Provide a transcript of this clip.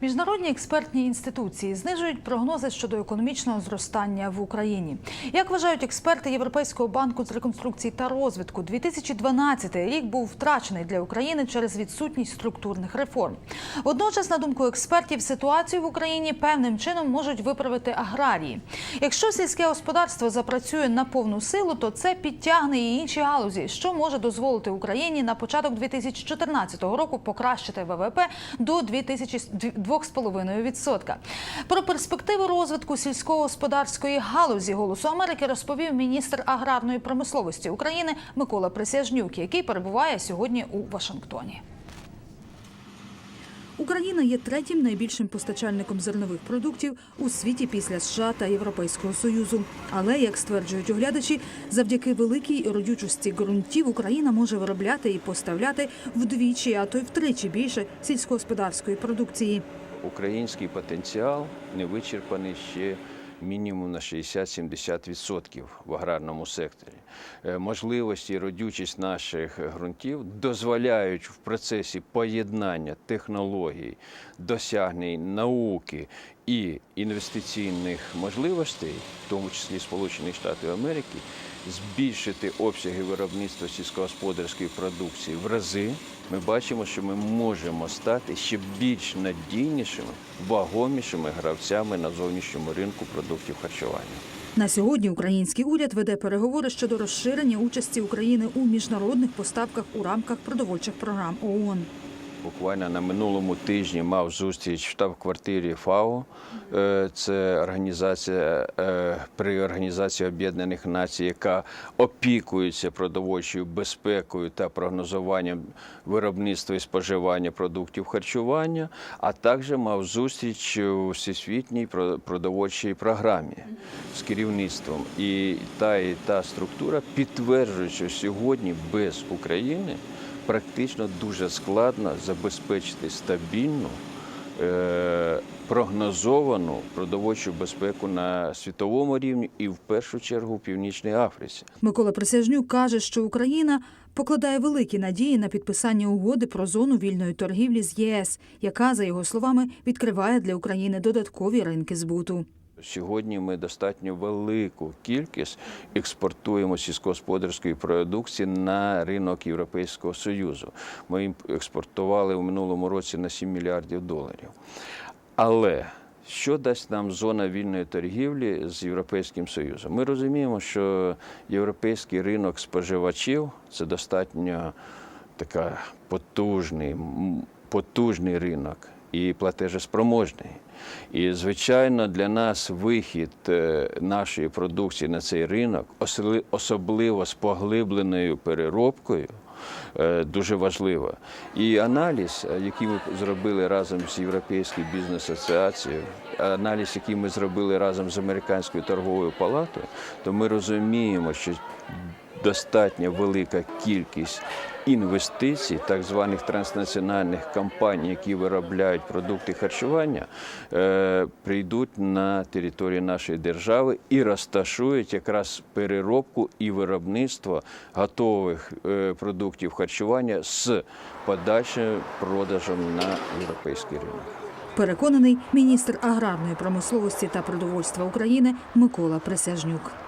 Міжнародні експертні інституції знижують прогнози щодо економічного зростання в Україні. Як вважають експерти Європейського банку з реконструкції та розвитку, 2012 рік був втрачений для України через відсутність структурних реформ. Водночас, на думку експертів, ситуацію в Україні певним чином можуть виправити аграрії. Якщо сільське господарство запрацює на повну силу, то це підтягне і інші галузі, що може дозволити Україні на початок 2014 року покращити ВВП до 2,5%. Про перспективи розвитку сільськогосподарської галузі Голосу Америки розповів міністр аграрної промисловості України Микола Присяжнюк, який перебуває сьогодні у Вашингтоні. Україна є третім найбільшим постачальником зернових продуктів у світі після США та Європейського союзу. Але, як стверджують оглядачі, завдяки великій родючості ґрунтів Україна може виробляти і поставляти вдвічі, а то й втричі більше сільськогосподарської продукції. Український потенціал не вичерпаний ще мінімум на 60-70% в аграрному секторі. Е, Можливості і родючість наших ґрунтів дозволяють в процесі поєднання технологій, досягнень науки і інвестиційних можливостей, в тому числі Сполучених Штатів Америки, збільшити обсяги виробництва сільськогосподарської продукції в рази. Ми бачимо, що ми можемо стати ще більш надійнішими, вагомішими гравцями на зовнішньому ринку продуктів харчування. На сьогодні український уряд веде переговори щодо розширення участі України у міжнародних поставках у рамках продовольчих програм ООН. Буквально на минулому тижні мав зустріч в штаб-квартирі ФАО. Е, Це організація е, при Організації Об'єднаних Націй, яка опікується продовольчою безпекою та прогнозуванням виробництва і споживання продуктів харчування, а також мав зустріч у всесвітній про- продовольчій програмі з керівництвом. І та і та структура підтверджує, що сьогодні без України практично дуже складно забезпечити стабільну, е, прогнозовану продовольчу безпеку на світовому рівні і в першу чергу в Північній Африці. Микола Присяжнюк каже, що Україна покладає великі надії на підписання угоди про зону вільної торгівлі з ЄС, яка, за його словами, відкриває для України додаткові ринки збуту. Сьогодні ми достатньо велику кількість експортуємо сільськогосподарської продукції на ринок Європейського Союзу. Ми експортували в минулому році на 7 мільярдів доларів. Але що дасть нам зона вільної торгівлі з Європейським Союзом? Ми розуміємо, що європейський ринок споживачів це достатньо така потужний, потужний ринок і платежеспроможний. І, звичайно, для нас вихід е, нашої продукції на цей ринок, особливо з поглибленою переробкою, е, дуже важливо. І аналіз, е, який ми зробили разом з Європейською бізнес-асоціацією, аналіз, який ми зробили разом з Американською торговою палатою, то ми розуміємо, що достатньо велика кількість інвестицій, так званих транснаціональних компаній, які виробляють продукти харчування, е, прийдуть на територію нашої держави і розташують якраз переробку і виробництво готових е, продуктів харчування з подальшим продажем на європейський ринок. Переконаний міністр аграрної промисловості та продовольства України Микола Присяжнюк.